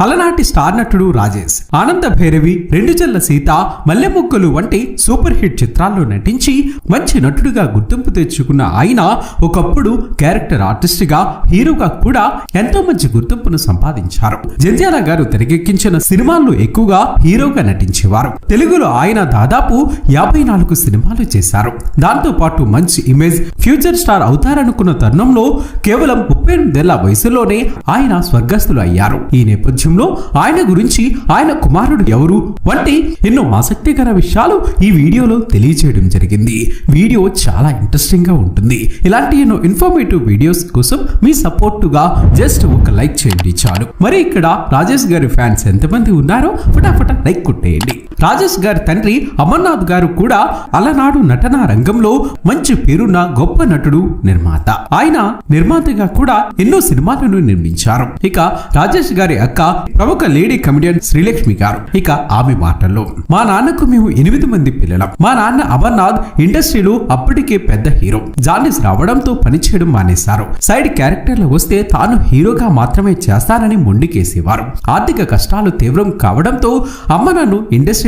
అలనాటి స్టార్ నటుడు రాజేష్ ఆనంద భైరవి రెండు చెల్ల సీత మల్లెముక్కలు వంటి సూపర్ హిట్ చిత్రాల్లో నటించి మంచి నటుడిగా గుర్తింపు తెచ్చుకున్న ఆయన ఒకప్పుడు క్యారెక్టర్ ఆర్టిస్ట్గా హీరోగా కూడా ఎంతో మంచి గుర్తింపును సంపాదించారు. జంధ్యాల గారు తెరకెక్కించిన సినిమాల్లో ఎక్కువగా హీరోగా నటించేవారు. తెలుగులో ఆయన దాదాపు యాభై నాలుగు సినిమాలు చేశారు. దాంతో పాటు మంచి ఇమేజ్ ఫ్యూచర్ స్టార్ అవుతారనుకున్న తరుణంలో కేవలం ముప్పై ఎనిమిదేళ్ళ వయసులోనే ఆయన స్వర్గస్థులు అయ్యారు. ఈ నేపథ్యం నేపథ్యంలో ఆయన గురించి ఆయన కుమారుడు ఎవరు వంటి ఎన్నో ఆసక్తికర విషయాలు ఈ వీడియోలో తెలియజేయడం జరిగింది. వీడియో చాలా ఇంట్రెస్టింగ్గా ఉంటుంది. ఇలాంటి ఎన్నో ఇన్ఫర్మేటివ్ వీడియోస్ కోసం మీ సపోర్టుగా జస్ట్ ఒక లైక్ చేయండి చాలు. మరి ఇక్కడ రాజేష్ గారి ఫ్యాన్స్ ఎంతమంది ఉన్నారో ఫటాఫట లైక్ కొట్టేయండి. రాజేష్ గారి తండ్రి అమర్నాథ్ గారు కూడా అలనాడు నటనా రంగంలో మంచి పేరున్న గొప్ప నటుడు నిర్మాత. ఆయన నిర్మాతగా కూడా ఎన్నో సినిమాలను నిర్మించారు. ఇక రాజేష్ గారి అక్క ప్రముఖ లేడీ కమెడియన్ శ్రీలక్ష్మి గారు. ఇక ఆమె మాటల్లో మా నాన్నకు మేము ఎనిమిది మంది పిల్లలం. మా నాన్న అమర్నాథ్ ఇండస్ట్రీలో అప్పటికే పెద్ద హీరో. జానిస్ రావడంతో పనిచేయడం మానేశారు. సైడ్ క్యారెక్టర్లు వస్తే తాను హీరోగా మాత్రమే చేస్తానని మొండికేసేవారు. ఆర్థిక కష్టాలు తీవ్రం కావడంతో అమ్మ నన్ను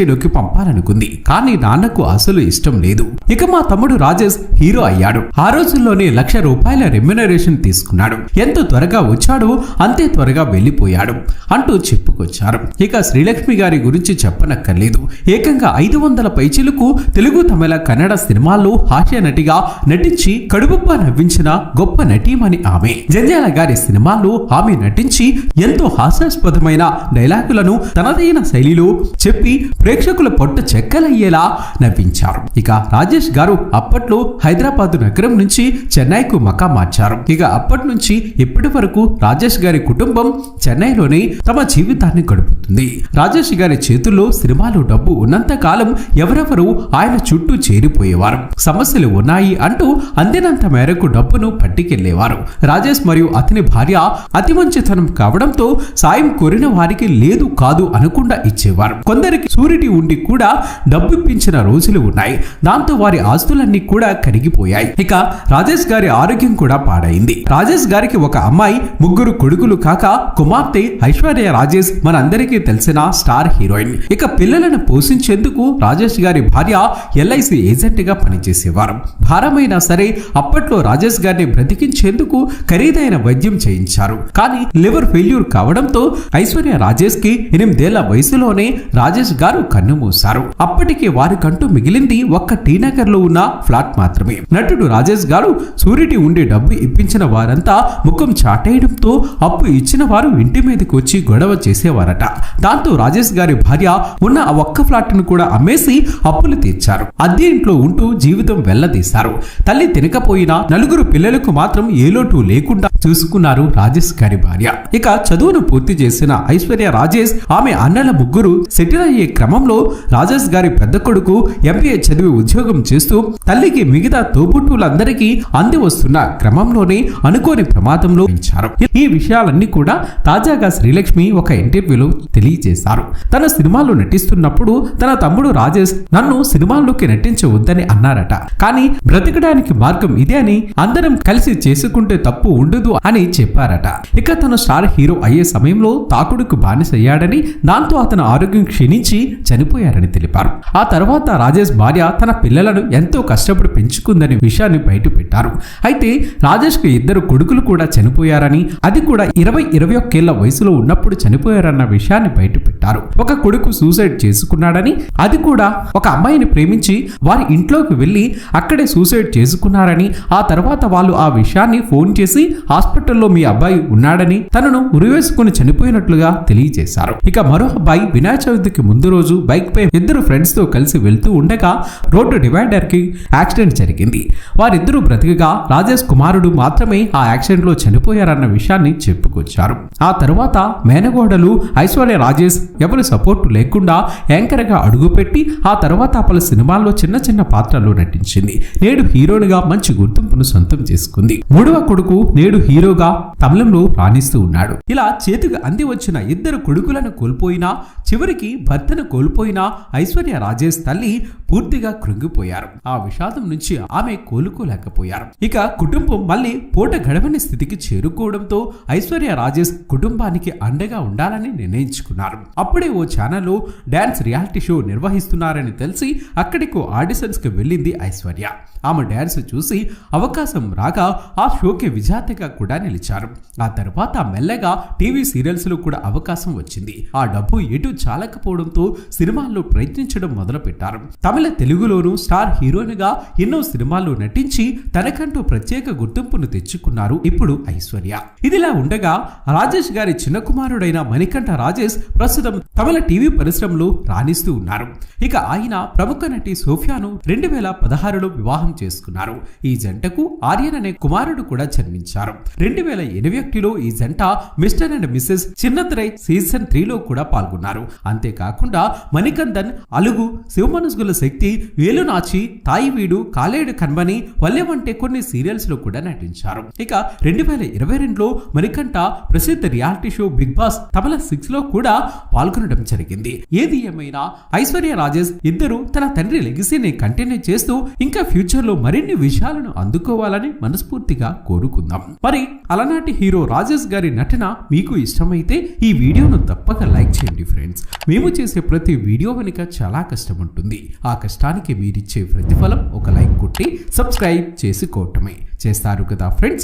ఇండస్ట్రీలోకి పంపాలనుకుంది. కానీ నాన్నకు అసలు ఇష్టం లేదు. ఇక మా తమ్ముడు రాజేష్ హీరో అయ్యాడు. ఆ రోజుల్లోనే లక్ష రూపాయల రెమ్యునరేషన్ తీసుకున్నాడు. ఎంత త్వరగా వచ్చాడో అంతే త్వరగా వెళ్ళిపోయాడు అంటూ చెప్పుకొచ్చారు. ఇక శ్రీలక్ష్మి గారి గురించి చెప్పనక్కర్లేదు. ఏకంగా ఐదు వందల పైచిలకు తెలుగు తమిళ కన్నడ సినిమాల్లో హాస్య నటిగా నటించి కడుపుప్ప నవ్వించిన గొప్ప నటీమణి ఆమె. జంజాల గారి సినిమాల్లో ఆమె నటించి ఎంతో హాస్యాస్పదమైన డైలాగులను తనదైన శైలిలో చెప్పి ప్రేక్షకుల పొట్ట చెక్కలయ్యేలా నవ్వించారు. ఇక రాజేష్ గారు అప్పట్లో హైదరాబాద్ నగరం నుంచి చెన్నైకు మకా మార్చారు. ఇక అప్పటి నుంచి ఇప్పటి వరకు రాజేష్ గారి కుటుంబం చెన్నైలోనే తమ జీవితాన్ని గడుపుతుంది. రాజేష్ గారి చేతుల్లో సినిమాలు డబ్బు ఉన్నంత కాలం ఎవరెవరు ఆయన చుట్టూ చేరిపోయేవారు. సమస్యలు ఉన్నాయి అంటూ అందినంత మేరకు డబ్బును పట్టుకెళ్ళేవారు. రాజేష్ మరియు అతని భార్య అతి మంచితనం కావడంతో సాయం కోరిన వారికి లేదు కాదు అనకుండా ఇచ్చేవారు. కొందరికి సూరిటీ ఉండి కూడా డబ్బు ఇప్పించిన రోజులు ఉన్నాయి. దాంతో వారి ఆస్తులన్నీ కూడా కరిగిపోయాయి. ఇక రాజేష్ గారి ఆరోగ్యం కూడా పాడైంది. రాజేష్ గారికి ఒక అమ్మాయి ముగ్గురు కొడుకులు కాక కుమార్తె ఐశ్వర్య రాజేష్ మనందరికీ తెలిసిన స్టార్ హీరోయిన్. ఇక పిల్లలను పోషించేందుకు రాజేష్ గారి భార్య ఎల్ఐసి ఏజెంట్గా పనిచేసేవారు. భారమైనా సరే అప్పట్లో రాజేష్ గారిని బ్రతికించేందుకు ఖరీదైన వైద్యం చేయించారు. కానీ లివర్ ఫెయిల్యూర్ కావడంతో ఐశ్వర్య రాజేష్కి ఎనిమిదేళ్ళ వయసులోనే రాజేష్ గారు కన్నుమూశారు అప్పటికే వారికంటూ మిగిలింది ఒక్క టీనగర్లో ఉన్న ఫ్లాట్ మాత్రమే. నటుడు రాజేష్ గారు సూర్యుడి ఉండి డబ్బు ఇప్పించిన వారంతా ముఖం చాటేయడంతో అప్పు ఇచ్చిన వారు ఇంటి మీదకి వచ్చి గొడవ చేసేవారట. దాంతో రాజేష్ గారి భార్య ఉన్న ఆ ఒక్క ఫ్లాట్ను కూడా అమ్మేసి అప్పులు తీర్చారు. అద్దె ఇంట్లో ఉంటూ జీవితం వెళ్ళదీశారు తల్లి తినకపోయినా నలుగురు పిల్లలకు మాత్రం ఏ లోటు లేకుండా చూసుకున్నారు రాజేష్ గారి భార్య. ఇక చదువును పూర్తి చేసిన ఐశ్వర్య రాజేష్ ఆమె అన్నల ముగ్గురు సెటిల్ అయ్యే క్రమంలో రాజేష్ గారి పెద్ద కొడుకు ఎంపీఏ చదివి ఉద్యోగం చేస్తూ తల్లికి మిగతా తోబుట్టులందరికీ అంది వస్తున్న క్రమంలోనే అనుకోని ప్రమాదంలో ఉంచారు ఈ విషయాలన్నీ కూడా తాజాగా శ్రీలక్ష్మి ఒక ఇంటర్వ్యూలో తెలియజేశారు. తన సినిమాల్లో నటిస్తున్నప్పుడు తన తమ్ముడు రాజేష్ నన్ను సినిమాల్లోకి నటించవద్దని అన్నారట. కానీ బ్రతకడానికి మార్గం ఇదే అని అందరం కలిసి చేసుకుంటే తప్పు ఉండదు అని చెప్పారట. ఇక తను స్టార్ హీరో అయ్యే సమయంలో తాకుడుకు బానిసయ్యాడని దాంతో అతని ఆరోగ్యం క్షీణించి చనిపోయారని తెలిపారు. ఆ తర్వాత రాజేష్ భార్య తన పిల్లలను ఎంతో కష్టపడి పెంచుకుందనే విషయాన్ని బయట పెట్టారు అయితే రాజేష్కు ఇద్దరు కొడుకులు కూడా చనిపోయారని అది కూడా ఇరవై ఇరవై ఒక్కేళ్ళ వయసులో ఉన్నప్పుడు చనిపోయారన్న విషయాన్ని బయట పెట్టారు ఒక కొడుకు సూసైడ్ చేసుకున్నాడని అది కూడా ఒక అమ్మాయిని ప్రేమించి వారి ఇంట్లోకి వెళ్ళి అక్కడే సూసైడ్ చేసుకున్నారని ఆ తర్వాత వాళ్ళు ఆ విషయాన్ని ఫోన్ చేసి హాస్పిటల్లో మీ అబ్బాయి ఉన్నాడని తనను ఉరివేసుకుని చనిపోయినట్లుగా తెలియజేశారు. ఇక మరో అబ్బాయి వినాయక చవితికి ముందు రోజు బైక్ పై ఇద్దరు ఫ్రెండ్స్తో కలిసి వెళ్తూ ఉండగా రోడ్డు డివైడర్కి యాక్సిడెంట్ జరిగింది. వారిద్దరూ బ్రతికగా రాజేష్ కుమారుడు మాత్రమే ఆ యాక్సిడెంట్లో చనిపోయారన్న విషయాన్ని చెప్పుకొచ్చారు. ఆ తర్వాత మేనగోడలు ఐశ్వర్య రాజేష్ ఎవరి సపోర్టు లేకుండా యాంకర్గా అడుగుపెట్టి ఆ తర్వాత పలు సినిమాల్లో చిన్న చిన్న పాత్రల్లో నటించింది. నేడు హీరోయిన్ మంచి గుర్తింపును సొంతం చేసుకుంది. మూడవ కొడుకు నేడు హీరోగా తమిళంలో రాణిస్తూ ఉన్నాడు. ఇలా చేతికి అంది వచ్చిన ఇద్దరు కొడుకులను కోల్పోయినా చివరికి భర్తను కోల్పోయిన ఐశ్వర్య రాజేష్ తల్లి పూర్తిగా కృంగిపోయారు. ఆ విషాదం నుంచి ఆమె కోలుకోలేకపోయారు. ఇక కుటుంబం మళ్ళీ పూట గడవని స్థితికి చేరుకోవడంతో ఐశ్వర్య రాజేష్ కుటుంబానికి అండగా ఉండాలని నిర్ణయించుకున్నారు. అప్పుడే ఓ ఛానల్లో డాన్స్ రియాలిటీ షో నిర్వహిస్తున్నారని తెలిసి అక్కడికి ఆడిషన్స్కి వెళ్ళింది ఐశ్వర్య. ఆమె డాన్స్ చూసి అవకాశం రాగా ఆ షోకి విజాతగా కూడా నిలిచారు. ఆ తర్వాత మెల్లగా టీవీ సీరియల్స్లో కూడా అవకాశం వచ్చింది. ఆ డబ్బు ఎటు చాలకపోవడంతో సినిమాల్లో ప్రయత్నించడం మొదలుపెట్టారు. తమిళ తెలుగులోనూ స్టార్ హీరోయిన్గా ఎన్నో సినిమాల్లో నటించి తనకంటూ ప్రత్యేక గుర్తింపును తెచ్చుకున్నారు ఇప్పుడు ఐశ్వర్య. ఇదిలా ఉండగా రాజేష్ గారి చిన్న కుమారుడైన మణికంఠ రాజేష్ ప్రస్తుతం తమిళ టీవీ పరిశ్రమలో రాణిస్తూ ఉన్నారు. ఇక ఆయన ప్రముఖ నటి సోఫియాను రెండు వేల పదహారులో వివాహం చేసుకున్నారు. ఈ జంటకు ఆర్యన్ అనే కుమారుడు కూడా జన్మించారు. రెండు వేల ఎనిమిది ఒకటిలో ఈ జంట mister and missus Chinnathirai season త్రీలో కూడా పాల్గొన్నారు. అంతేకాకుండా మణికందన్ అలుగు శివమనస్గుల శక్తి వేలునాచి తాయి వీడు కాలేడు కన్మని వల్లె వంటి కొన్ని సీరియల్స్లో కూడా నటించారు. ఇక రెండు వేల ఇరవై రెండులో మణికంఠ ప్రసిద్ధ reality show Bigg Boss Tamil సిక్స్లో కూడా పాల్గొనడం జరిగింది. ఏది ఏమైనా ఐశ్వర్య రాజేష్ ఇద్దరు తన తండ్రి లెగసీని కంటిన్యూ చేస్తూ ఇంకా ఫ్యూచర్లో మరిన్ని విషయాలను అందుకోవాలని మనస్ఫూర్తిగా కోరుకుందాం. మరి అలనాటి హీరో రాజేష్ గారి నటన మీకు ఇష్టమైతే ఈ వీడియోను తప్పక లైక్ చేయండి ఫ్రెండ్స్. మేము చేసే ప్రతి వీడియో వెనుక చాలా కష్టం ఉంటుంది. ఆ కష్టానికి మీరిచ్చే ప్రతిఫలం ఒక లైక్ కొట్టి సబ్స్క్రైబ్ చేసుకోవటమే. చేస్తారు కదా ఫ్రెండ్స్?